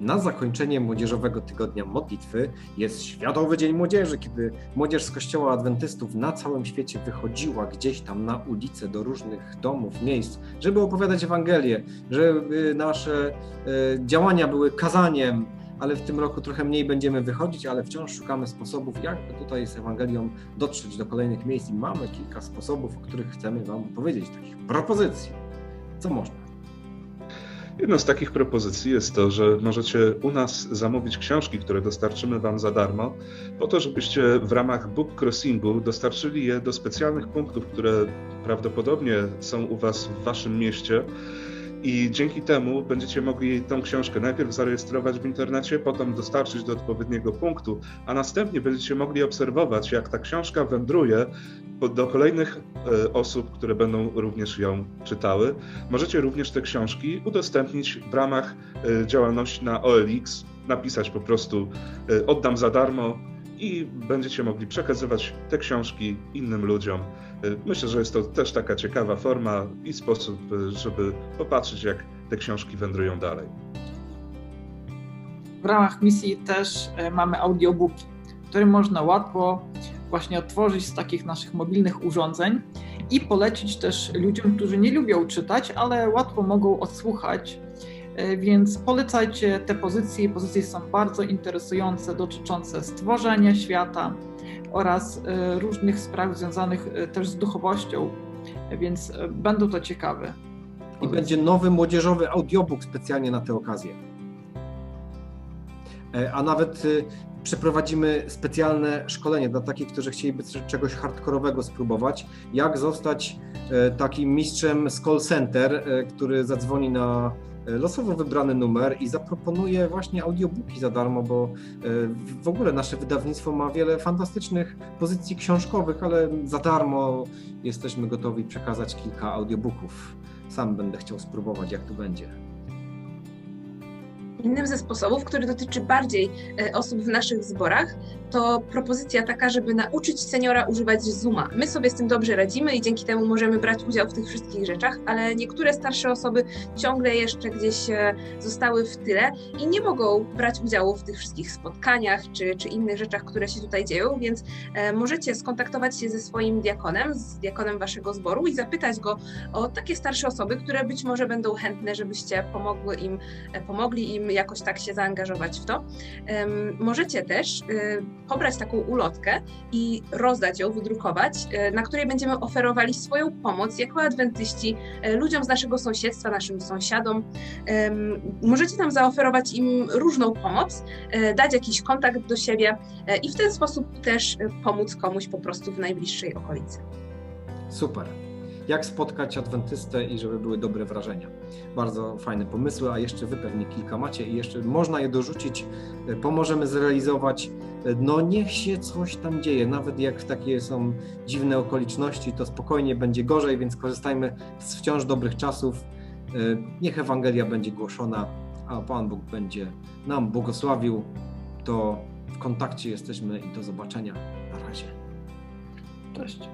na zakończenie Młodzieżowego Tygodnia Modlitwy jest Światowy Dzień Młodzieży, kiedy młodzież z Kościoła Adwentystów na całym świecie wychodziła gdzieś tam na ulice do różnych domów, miejsc, żeby opowiadać Ewangelię, żeby nasze e, działania były kazaniem, ale w tym roku trochę mniej będziemy wychodzić, ale wciąż szukamy sposobów, jak tutaj z Ewangelią dotrzeć do kolejnych miejsc i mamy kilka sposobów, o których chcemy Wam powiedzieć, takich propozycji. Co można? Jedną z takich propozycji jest to, że możecie u nas zamówić książki, które dostarczymy Wam za darmo, po to, żebyście w ramach book crossingu dostarczyli je do specjalnych punktów, które prawdopodobnie są u Was w Waszym mieście i dzięki temu będziecie mogli tą książkę najpierw zarejestrować w internecie, potem dostarczyć do odpowiedniego punktu, a następnie będziecie mogli obserwować, jak ta książka wędruje do kolejnych e, osób, które będą również ją czytały. Możecie również te książki udostępnić w ramach e, działalności na OLX, napisać po prostu e, oddam za darmo i będziecie mogli przekazywać te książki innym ludziom. Y, myślę, że jest to też taka ciekawa forma i sposób, y, żeby popatrzeć, jak te książki wędrują dalej. W ramach misji też y, mamy audiobooki, które można łatwo właśnie otworzyć z takich naszych mobilnych urządzeń i polecić też ludziom, którzy nie lubią czytać, ale łatwo mogą odsłuchać więc polecajcie te pozycje. Pozycje są bardzo interesujące, dotyczące stworzenia świata oraz e, różnych spraw związanych e, też z duchowością, więc będą to ciekawe. I będzie nowy młodzieżowy audiobook specjalnie na tę okazję. A nawet przeprowadzimy specjalne szkolenie dla takich, którzy chcieliby czegoś hardkorowego spróbować, jak zostać takim mistrzem z call center, który zadzwoni na losowo wybrany numer i zaproponuję właśnie audiobooki za darmo, bo e, w ogóle nasze wydawnictwo ma wiele fantastycznych pozycji książkowych, ale za darmo jesteśmy gotowi przekazać kilka audiobooków. Sam będę chciał spróbować, jak to będzie. Innym ze sposobów, który dotyczy bardziej e, osób w naszych zborach, to propozycja taka, żeby nauczyć seniora używać Zooma. My sobie z tym dobrze radzimy i dzięki temu możemy brać udział w tych wszystkich rzeczach, ale niektóre starsze osoby ciągle jeszcze gdzieś e, zostały w tyle i nie mogą brać udziału w tych wszystkich spotkaniach czy, czy innych rzeczach, które się tutaj dzieją, więc e, możecie skontaktować się ze swoim diakonem, z diakonem waszego zboru i zapytać go o takie starsze osoby, które być może będą chętne, żebyście pomogły im, pomogli im jakoś tak się zaangażować w to. Możecie też y, pobrać taką ulotkę i rozdać ją, wydrukować, y, na której będziemy oferowali swoją pomoc jako adwentyści y, ludziom z naszego sąsiedztwa, naszym sąsiadom. Możecie tam zaoferować im różną pomoc, dać jakiś kontakt do siebie i w ten sposób też pomóc komuś po prostu w najbliższej okolicy. Super jak spotkać adwentystę i żeby były dobre wrażenia. Bardzo fajne pomysły, a jeszcze wy pewnie kilka macie i jeszcze można je dorzucić, e, pomożemy zrealizować. E, no niech się coś tam dzieje, nawet jak takie są dziwne okoliczności, to spokojnie będzie gorzej, więc korzystajmy z wciąż dobrych czasów. E, niech Ewangelia będzie głoszona, a Pan Bóg będzie nam błogosławił. To w kontakcie jesteśmy i do zobaczenia. Na razie. Cześć.